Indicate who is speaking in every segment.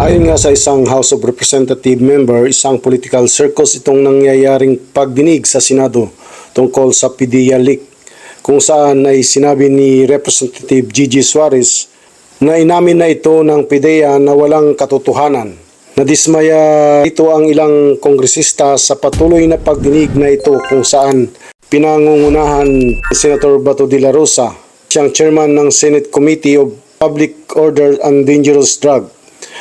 Speaker 1: Ayon nga sa isang House of Representative member, isang political circus itong nangyayaring pagdinig sa Senado tungkol sa PDEA leak kung saan ay sinabi ni Representative Gigi Suarez na inamin na ito ng PDEA na walang katotohanan. Nadismaya ito ang ilang kongresista sa patuloy na pagdinig na ito kung saan pinangungunahan ni Senator Bato de la Rosa, siyang chairman ng Senate Committee of Public Order and Dangerous Drug.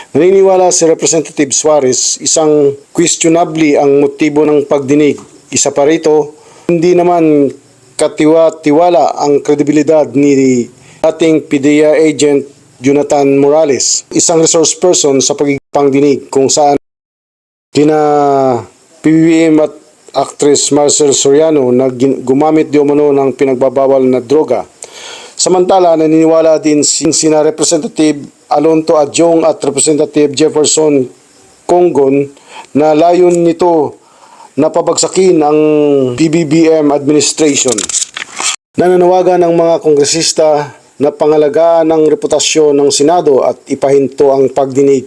Speaker 1: Naniniwala si Representative Suarez isang questionably ang motibo ng pagdinig. Isa pa rito, hindi naman katiwa-tiwala ang kredibilidad ni dating PDEA agent Jonathan Morales, isang resource person sa pagpangdinig kung saan kina PBBM at actress Marcel Soriano na gumamit di umano ng pinagbabawal na droga. Samantala, naniniwala din sin sina Representative Alonto Adjong at Representative Jefferson Congon na layon nito na pabagsakin ang PBBM administration. Nananawagan ng mga kongresista na pangalagaan ang reputasyon ng Senado at ipahinto ang pagdinig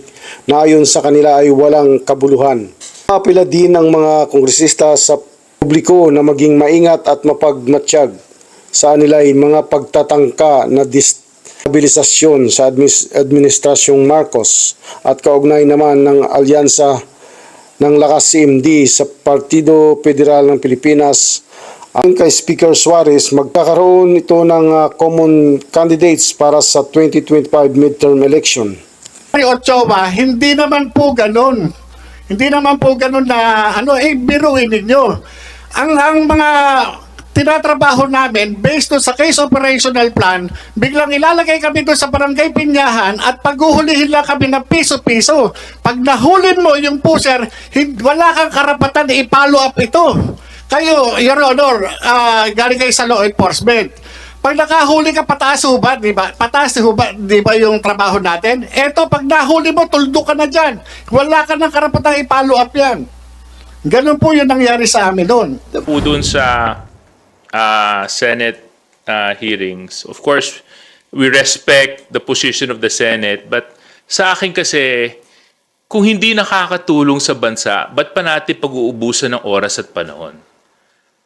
Speaker 1: na ayon sa kanila ay walang kabuluhan. Apila din ng mga kongresista sa publiko na maging maingat at mapagmatsyag sa nila ay mga pagtatangka na destabilisasyon sa administrasyong Marcos at kaugnay naman ng alyansa ng lakas CMD sa Partido Federal ng Pilipinas Ayon kay Speaker Suarez, magkakaroon ito ng ah, common candidates para sa 2025 midterm election.
Speaker 2: Ay, Ochoa, hindi naman po ganun. Hindi naman po ganun na, ano, eh, biruin ninyo. Ang, ang mga tinatrabaho namin, based sa case operational plan, biglang ilalagay kami doon sa barangay Pinyahan at paghuhulihin lang kami ng piso-piso. Pag nahulin mo yung pusher, wala kang karapatan i-follow up ito. Kayo, Your Honor, ah, galing kayo sa law enforcement. Pag nakahuli ka pataas hubad, di ba? Pataas hubad, di ba yung trabaho natin? Eto, pag nahuli mo, tuldo ka na dyan. Wala ka ng karapatang i-follow up yan. Ganun po yung nangyari sa amin doon.
Speaker 3: po dun sa ah, Senate ah, hearings, of course, we respect the position of the Senate, but sa akin kasi, kung hindi nakakatulong sa bansa, ba't pa natin pag-uubusan ng oras at panahon?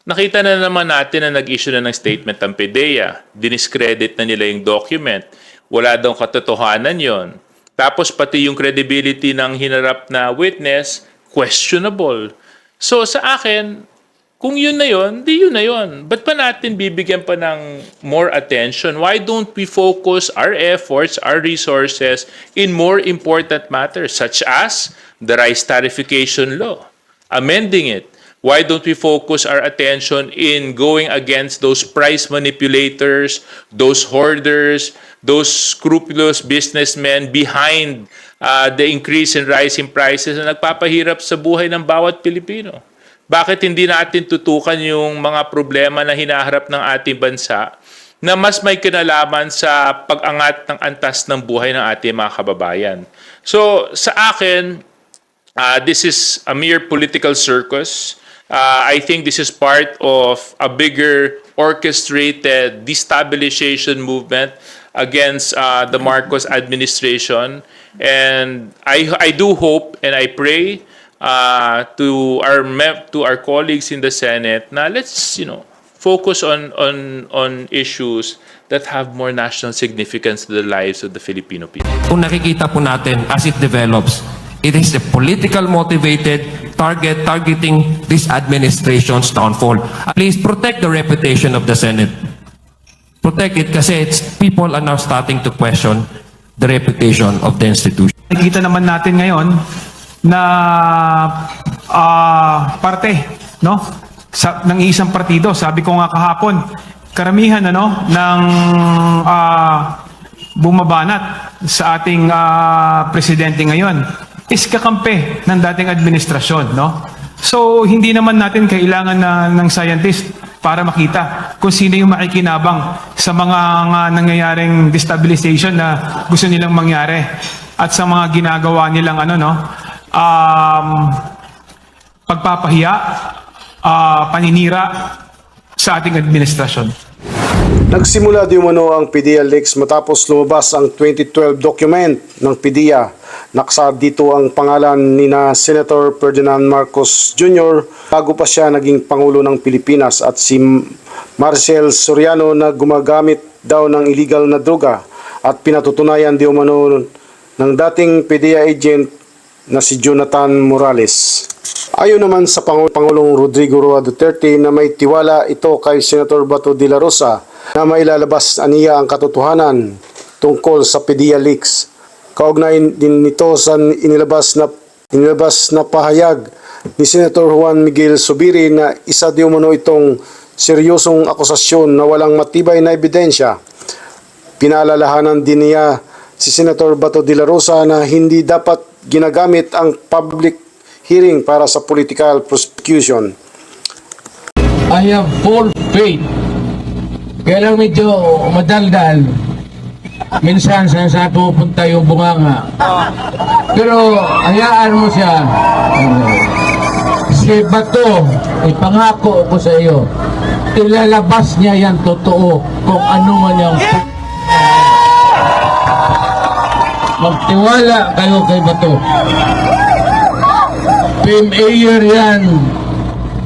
Speaker 3: Nakita na naman natin na nag-issue na ng statement ang PDEA. Diniscredit na nila yung document. Wala daw katotohanan yon. Tapos pati yung credibility ng hinarap na witness, questionable. So sa akin, kung yun na yun, di yun na yun. Ba't pa natin bibigyan pa ng more attention? Why don't we focus our efforts, our resources in more important matters such as the rice tarification law, amending it, Why don't we focus our attention in going against those price manipulators, those hoarders, those scrupulous businessmen behind uh, the increase in rising prices na nagpapahirap sa buhay ng bawat Pilipino? Bakit hindi natin tutukan yung mga problema na hinaharap ng ating bansa na mas may kinalaman sa pag-angat ng antas ng buhay ng ating mga kababayan? So sa akin, Uh, this is a mere political circus. Uh, I think this is part of a bigger orchestrated destabilization movement against uh, the Marcos administration. And I, I do hope and I pray uh, to our mem- to our colleagues in the Senate na let's you know focus on on on issues that have more national significance to the lives of the Filipino people.
Speaker 4: Kung nakikita po natin as it develops, it is a political motivated target targeting this administration's downfall. Please protect the reputation of the Senate. Protect it kasi it's, people are now starting to question the reputation of the institution.
Speaker 5: Nakikita naman natin ngayon na ah, parte no sa, ng isang partido. Sabi ko nga kahapon, karamihan ano ng ah, bumabanat sa ating ah, presidente ngayon is kakampi ng dating administrasyon, no? So, hindi naman natin kailangan na, ng scientist para makita kung sino yung makikinabang sa mga nga nangyayaring destabilization na gusto nilang mangyari at sa mga ginagawa nilang ano no um, pagpapahiya ah, paninira sa ating administrasyon.
Speaker 1: Nagsimula di umano ang PDEA leaks matapos lumabas ang 2012 document ng PDEA Nakasad dito ang pangalan ni na Senator Ferdinand Marcos Jr. bago pa siya naging Pangulo ng Pilipinas at si Marcel Soriano na gumagamit daw ng illegal na droga at pinatutunayan di umano ng dating PDEA agent na si Jonathan Morales. Ayon naman sa Pangu- Pangulong Rodrigo Roa Duterte na may tiwala ito kay Senator Bato de la Rosa na mailalabas aniya ang katotohanan tungkol sa PDEA leaks. Kaugnay din nito sa inilabas na inilabas na pahayag ni Senator Juan Miguel Subiri na isa di umano itong seryosong akusasyon na walang matibay na ebidensya. Pinaalalahanan din niya si Senator Bato de la Rosa na hindi dapat ginagamit ang public hearing para sa political prosecution.
Speaker 6: I have full faith. Kaya lang medyo madaldal. Minsan saan saan pupunta yung bunganga. Pero hayaan mo siya. Si Bato, ipangako ko sa iyo, ilalabas niya yan totoo kung ano man yung Magtiwala kayo kay Bato. PMAyer yan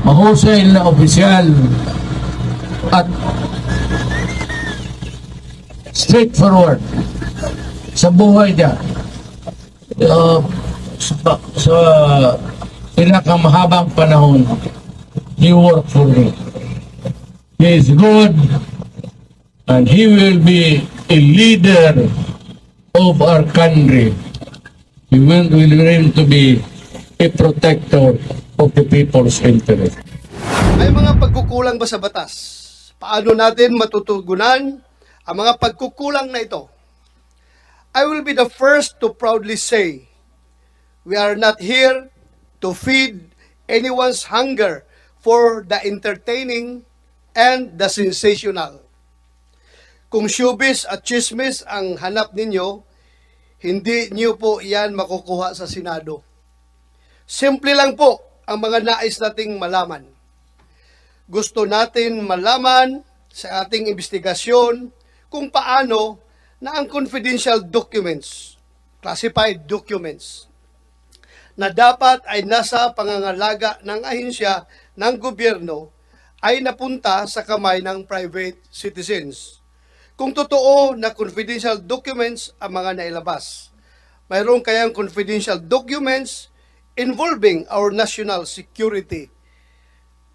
Speaker 6: mahusay na opisyal at straightforward sa buhay niya. Uh, sa, sa pinakamahabang panahon, he worked for me. He is good and he will be a leader of our country. He will, will aim to be a protector of the people's interest.
Speaker 7: May mga pagkukulang ba sa batas? Paano natin matutugunan ang mga pagkukulang na ito? I will be the first to proudly say, we are not here to feed anyone's hunger for the entertaining and the sensational. Kung showbiz at chismis ang hanap ninyo, hindi niyo po yan makukuha sa Senado. Simple lang po ang mga nais nating malaman gusto natin malaman sa ating investigasyon kung paano na ang confidential documents, classified documents, na dapat ay nasa pangangalaga ng ahensya ng gobyerno ay napunta sa kamay ng private citizens. Kung totoo na confidential documents ang mga nailabas, mayroon kayang confidential documents involving our national security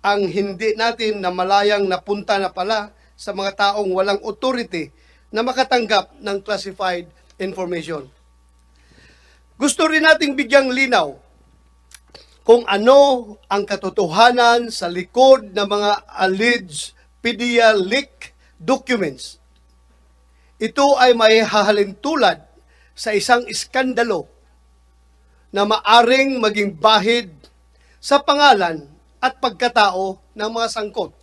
Speaker 7: ang hindi natin na malayang napunta na pala sa mga taong walang authority na makatanggap ng classified information. Gusto rin nating bigyang linaw kung ano ang katotohanan sa likod ng mga alleged PDEA leak documents. Ito ay may hahalin sa isang iskandalo na maaring maging bahid sa pangalan at pagkatao ng mga sangkot.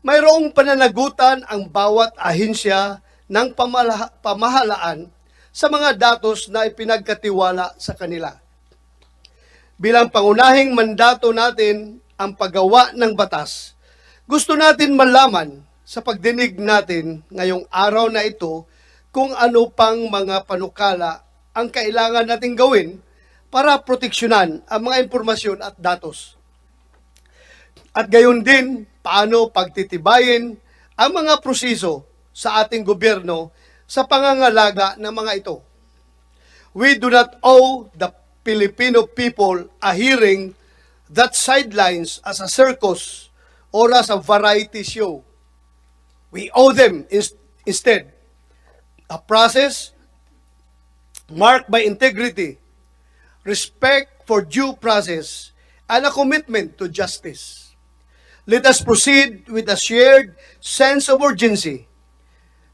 Speaker 7: Mayroong pananagutan ang bawat ahensya ng pamahalaan sa mga datos na ipinagkatiwala sa kanila. Bilang pangunahing mandato natin ang paggawa ng batas, gusto natin malaman sa pagdinig natin ngayong araw na ito kung ano pang mga panukala ang kailangan nating gawin para proteksyonan ang mga impormasyon at datos. At gayon din, paano pagtitibayin ang mga proseso sa ating gobyerno sa pangangalaga ng mga ito. We do not owe the Filipino people a hearing that sidelines as a circus or as a variety show. We owe them ins- instead a process marked by integrity, respect for due process, and a commitment to justice. Let us proceed with a shared sense of urgency,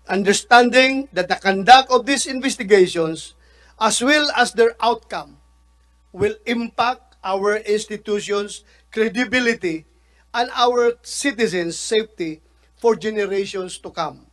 Speaker 7: understanding that the conduct of these investigations, as well as their outcome, will impact our institutions' credibility and our citizens' safety for generations to come.